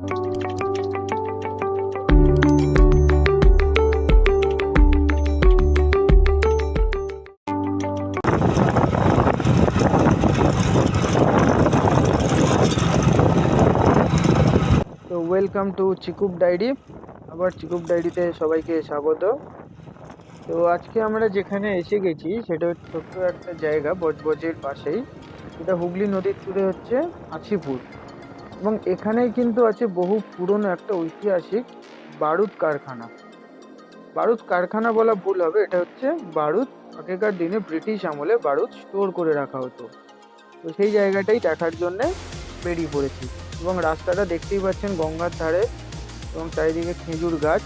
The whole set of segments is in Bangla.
তো ওয়েলকাম টু চিকুব ডায়েরি আবার চিকুব ডায়েরিতে সবাইকে স্বাগত। তো আজকে আমরা যেখানে এসে গেছি, সেটা হচ্ছে ছোট্ট একটা জায়গা, বজবজের পাশেই। এটা হুগলি নদীর তীরে হচ্ছে আছিপুর। এবং এখানেই কিন্তু আছে বহু পুরনো একটা ঐতিহাসিক বারুদ কারখানা। বারুদ কারখানা বলা ভুল হবে, এটা হচ্ছে বারুদ, আগেকার দিনে ব্রিটিশ আমলে বারুদ স্টোর করে রাখা হতো। তো সেই জায়গাটাই দেখার জন্যে বেরিয়ে পড়েছি। এবং রাস্তাটা দেখতেই পাচ্ছেন গঙ্গার ধারে এবং চারিদিকে খেজুর গাছ।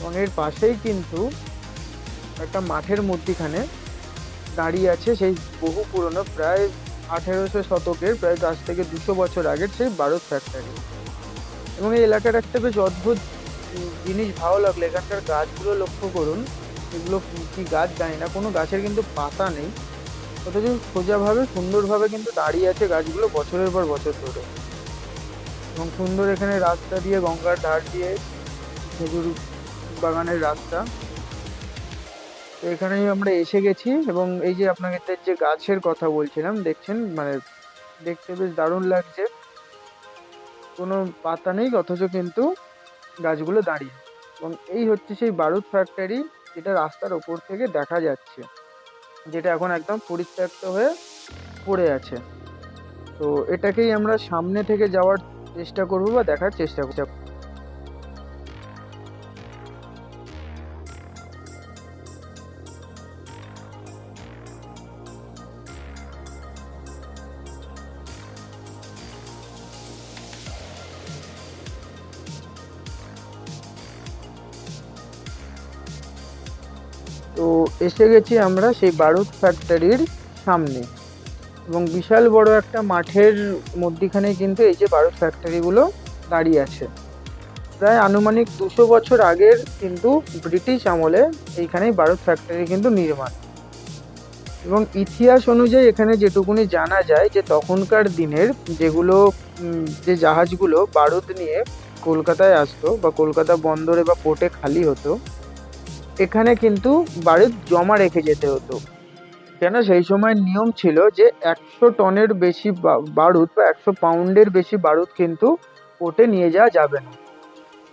এবং এর পাশেই কিন্তু একটা মাঠের মধ্যিখানে দাঁড়িয়ে আছে সেই বহু পুরনো, প্রায় আঠেরোশো শতকের প্রায় আজ থেকে দুশো বছর আগের সেই বারুদ ফ্যাক্টরি এবং এই এলাকার একটা বেশ অদ্ভুত জিনিস ভালো লাগল। এখানকার গাছগুলো লক্ষ্য করুন, এগুলো কি- গাছ জানি না, কোনো গাছের কিন্তু পাতা নেই। অথচ সোজাভাবে, সুন্দরভাবে কিন্তু দাঁড়িয়ে আছে গাছগুলো বছরের পর বছর ধরে। এবং সুন্দর এখানে রাস্তা দিয়ে গঙ্গার ধার দিয়ে খেজুর বাগানের রাস্তা। এখানেই আমরা এসে গেছি এবং এই যে আপনাদের যে গাছের কথা বলছিলাম, দেখছেন? মানে দেখতে বেশ দারুণ লাগছে। কোনো পাতা নেই, অথচ কিন্তু গাছগুলো দাঁড়িয়ে। এবং এই হচ্ছে সেই বারুদ ফ্যাক্টরি যেটা রাস্তার ওপর থেকে দেখা যাচ্ছে, যেটা এখন একদম পরিত্যক্ত হয়ে পড়ে আছে। তো এটাকেই আমরা সামনে থেকে যাওয়ার চেষ্টা করব বা দেখার চেষ্টা করব। তো এসে গেছি আমরা সেই বারুদ ফ্যাক্টরির সামনে। এবং বিশাল বড় একটা মাঠের মধ্যিখানে কিন্তু এই যে বারুদ ফ্যাক্টরিগুলো দাঁড়িয়ে আছে। প্রায় আনুমানিক দুশো বছর আগের কিন্তু ব্রিটিশ আমলে এইখানেই বারুদ ফ্যাক্টরি কিন্তু নির্মাণ। এবং ইতিহাস অনুযায়ী এখানে যেটুকুনি জানা যায় যে তখনকার দিনের যেগুলো যে জাহাজগুলো বারুদ নিয়ে কলকাতায় আসতো বা কলকাতা বন্দরে বা পোর্টে খালি হতো এখানে কিন্তু বারুদ জমা রেখে যেতে হতো। কেন সেই সময় নিয়ম ছিল যে একশো টনের বেশি বারুদ বা একশো পাউন্ডের বেশি বারুদ কিন্তু পোর্টে নিয়ে যাওয়া যাবে না।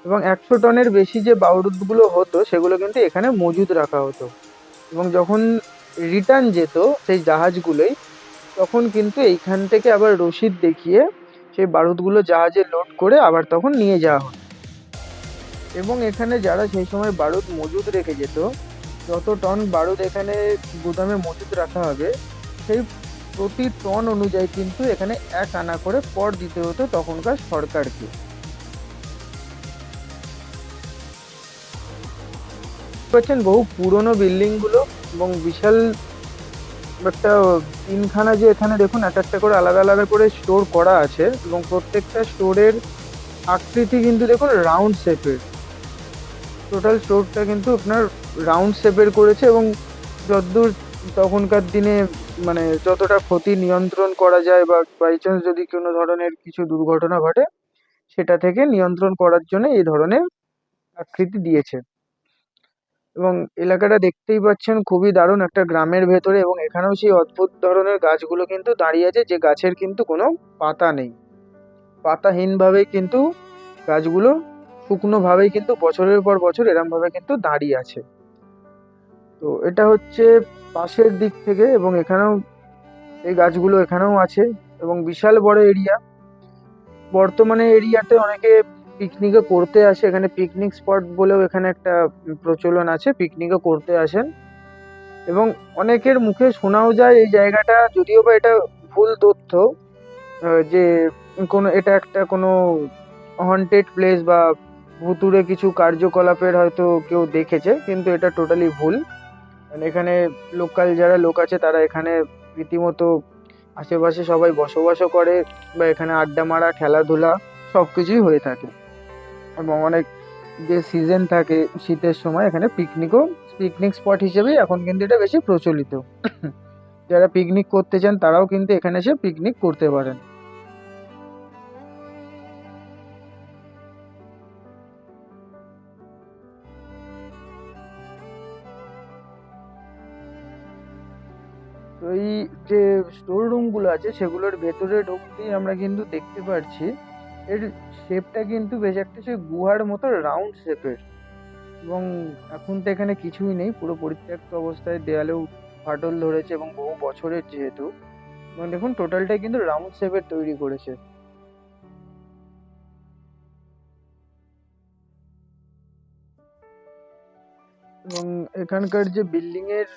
এবং একশো টনের বেশি যে বারুদগুলো হতো, সেগুলো কিন্তু এখানে মজুদ রাখা হতো। এবং যখন রিটার্ন যেত সেই জাহাজগুলোই, তখন কিন্তু এইখান থেকে আবার রসিদ দেখিয়ে সেই বারুদগুলো জাহাজে লোড করে আবার তখন নিয়ে যাওয়া হতো। এবং এখানে যারা সেই সময় বারুদ মজুদ রেখে যেত, যত টন বারুদ এখানে গুদামে মজুদ রাখা হবে, সেই প্রতি টন অনুযায়ী কিন্তু এখানে এক আনা করে কর দিতে হতো তখনকার সরকারকে। পাচ্ছেন বহু পুরনো বিল্ডিংগুলো এবং বিশাল একটা তিনখানা যে এখানে দেখুন এক একটা করে আলাদা আলাদা করে স্টোর করা আছে এবং প্রত্যেকটা স্টোরের আকৃতি কিন্তু দেখুন, রাউন্ড শেপের। টোটাল স্টোরটা কিন্তু আপনার রাউন্ড শেপের করেছে এবং যতদূর তখনকার দিনে মানে যতটা ক্ষতি নিয়ন্ত্রণ করা যায় বা বাই চান্স যদি কোনো ধরনের কিছু দুর্ঘটনা ঘটে, সেটা থেকে নিয়ন্ত্রণ করার জন্য এই ধরনের আকৃতি দিয়েছে। এবং এলাকাটা দেখতেই পাচ্ছেন খুবই দারুণ একটা গ্রামের ভেতরে এবং এখানেও সেই অদ্ভুত ধরনের গাছগুলো কিন্তু দাঁড়িয়ে আছে, যে গাছের কিন্তু কোনো পাতা নেই। পাতাহীনভাবেই কিন্তু গাছগুলো শুকনোভাবেই কিন্তু বছরের পর বছর এরমভাবে কিন্তু দাঁড়িয়ে আছে। তো এটা হচ্ছে পাশের দিক থেকে এবং এখানেও এই গাছগুলো এখানেও আছে এবং বিশাল বড় এরিয়া। বর্তমানে এরিয়াতে অনেকে পিকনিকও করতে আসে। এখানে পিকনিক স্পট বলেও এখানে একটা প্রচলন আছে পিকনিকও করতে আসেন। এবং অনেকের মুখে শোনাও যায় এই জায়গাটা, যদিও বা এটা ভুল তথ্য যে কোনো, এটা একটা কোনো হন্টেড প্লেস বা ভুতুড়ে কিছু কার্যকলাপের হয়তো কেউ দেখেছে, কিন্তু এটা টোটালি ভুল। কারণ এখানে লোকাল যারা লোক আছে, তারা এখানে রীতিমতো আশেপাশে সবাই বসবাসও করে বা এখানে আড্ডা মারা, খেলাধুলা সব কিছুই হয়ে থাকে। এবং অনেক যে সিজন থাকে শীতের সময়, এখানে পিকনিকও পিকনিক স্পট হিসেবেই এখন কিন্তু এটা বেশি প্রচলিত। যারা পিকনিক করতে চান, তারাও কিন্তু এখানে এসে পিকনিক করতে পারেন। তো এই যে স্টোর রুমগুলো আছে, সেগুলোর ভেতরে ঢুকতেই আমরা কিন্তু দেখতে পাচ্ছি এর শেপটা কিন্তু বেশ একটা সে গুহার মতো রাউন্ড শেপের এবং এখন তো এখানে কিছুই নেই, পুরো পরিত্যক্ত অবস্থায় দেয়ালেও ফাটল ধরেছে এবং বহু বছরের যেহেতু। এবং দেখুন টোটালটাই কিন্তু রাউন্ড শেপের তৈরি করেছে। এবং এখানকার যে বিল্ডিং এর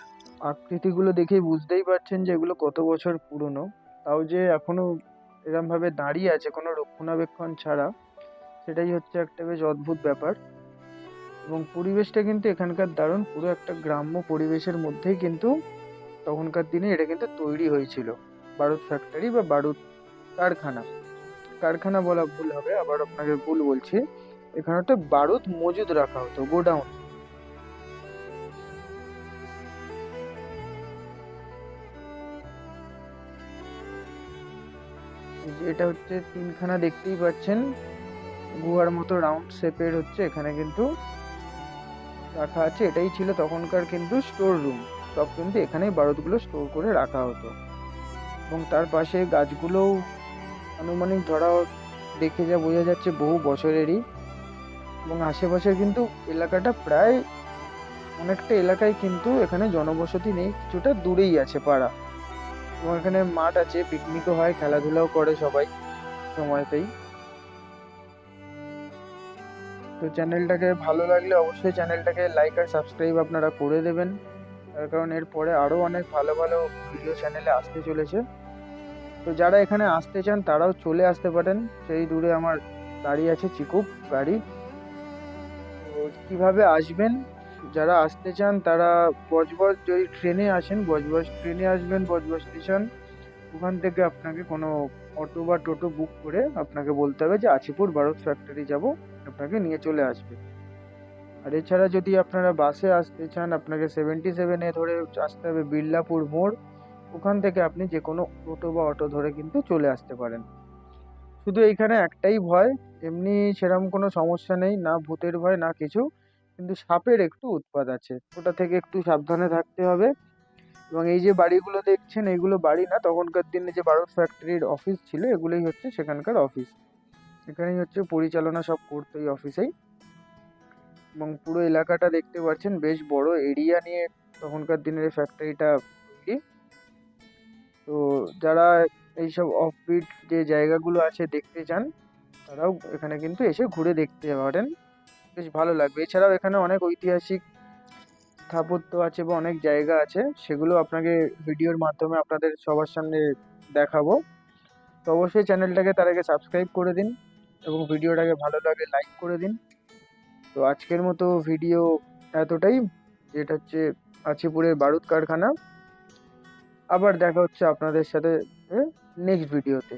আকৃতিগুলো দেখেই বুঝতেই পারছেন যে এগুলো কত বছর পুরনো। তাও যে এখনও এরম ভাবে দাঁড়িয়ে আছে, কোনো রক্ষণাবেক্ষণ ছাড়া, সেটাই হচ্ছে একটা বেশ অদ্ভুত ব্যাপার। এবং পরিবেশটা কিন্তু এখানকার দারুণ, পুরো একটা গ্রাম্য পরিবেশের মধ্যেই কিন্তু তখনকার দিনে এটা কিন্তু তৈরি হয়েছিল। বারুদ ফ্যাক্টরি বা বারুদ কারখানা। কারখানা বলা ভুল হবে, আবার আপনাকে ভুল বলছি। এখানে একটা বারুদ মজুদ রাখা হতো, গোডাউন। এটা হচ্ছে তিনখানা দেখতেই পাচ্ছেন। গুহার মতো রাউন্ড শেপের হচ্ছে, এখানে কিন্তু রাখা আছে। এটাই ছিল তখনকার কিন্তু স্টোর রুম সব কিন্তু এখানেই বারুদগুলো স্টোর করে রাখা হতো। এবং তার পাশে গাছগুলোও আনুমানিক ধরা দেখে যা বোঝা যাচ্ছে বহু বছরেরই। এবং আশেপাশে কিন্তু এলাকাটা প্রায় অনেকটা এলাকায় কিন্তু এখানে জনবসতি নেই, কিছুটা দূরেই আছে পাড়া। এখানে মাঠ আছে পিকনিকও হয়, খেলাধুলাও করে সবাই সময়তেই। তো চ্যানেলটাকে ভালো লাগলে অবশ্যই চ্যানেলটাকে লাইক আর সাবস্ক্রাইব আপনারা করে দেবেন। তার কারণ এরপরে আরও অনেক ভালো ভালো ভিডিও চ্যানেলে আসতে চলেছে। তো যারা এখানে আসতে চান, তারাও চলে আসতে পারেন। সেই দূরে আমার গাড়ি আছে চিকুপ গাড়ি তো কীভাবে আসবেন? যারা আসতে চান, তারা বজবজ যদি ট্রেনে আসেন, বজবজ ট্রেনে আসবেন, বজবজ স্টেশন ওখান থেকে আপনাকে কোনো অটো বা টোটো বুক করে আপনাকে বলতে হবে যে আচিপুর ভারত ফ্যাক্টরি যাব, আপনাকে নিয়ে চলে আসবে। আর এছাড়া যদি আপনারা বাসে আসতে চান, আপনাকে সেভেন্টি সেভেনে ধরে আসতে হবে বিড়লাপুর মোড়, ওখান থেকে আপনি যে কোনো টোটো বা অটো ধরে কিন্তু চলে আসতে পারেন। শুধু এইখানে একটাই ভয়, এমনি সেরকম কোনো সমস্যা নেই, না ভূতের ভয়, না কিছু। কিন্তু সাপের একটু উৎপাত আছে। ওটা থেকে একটু সাবধানে থাকতে হবে। এবং এই যে বাড়িগুলো দেখছেন এইগুলো বাড়ি না, তখনকার দিনে যে ভারত ফ্যাক্টরির অফিস ছিল, এগুলোই হচ্ছে সেখানকার অফিস এখানেই হচ্ছে পরিচালনা সব করতো এই অফিসেই এবং পুরো এলাকাটা দেখতে পাচ্ছেন, বেশ বড় এরিয়া নিয়ে তখনকার দিনের ফ্যাক্টরিটা তৈরি। তো যারা এইসব অফবিট যে জায়গাগুলো আছে দেখতে চান, তারাও এখানে কিন্তু এসে ঘুরে দেখতে পারেন। বেশ ভালো লাগবে। এছাড়াও এখানে অনেক ঐতিহাসিক স্থাপত্য আছে বা অনেক জায়গা আছে, সেগুলো আপনাকে ভিডিওর মাধ্যমে আপনাদের সবার সামনে দেখাবো। তো অবশ্যই চ্যানেলটাকে তার আগে সাবস্ক্রাইব করে দিন এবং ভিডিওটাকে ভালো লাগে লাইক করে দিন। তো আজকের মতো ভিডিও এতটাই, যেটা হচ্ছে আছিপুরের বারুদ কারখানা। আবার দেখা হচ্ছে আপনাদের সাথে নেক্সট ভিডিওতে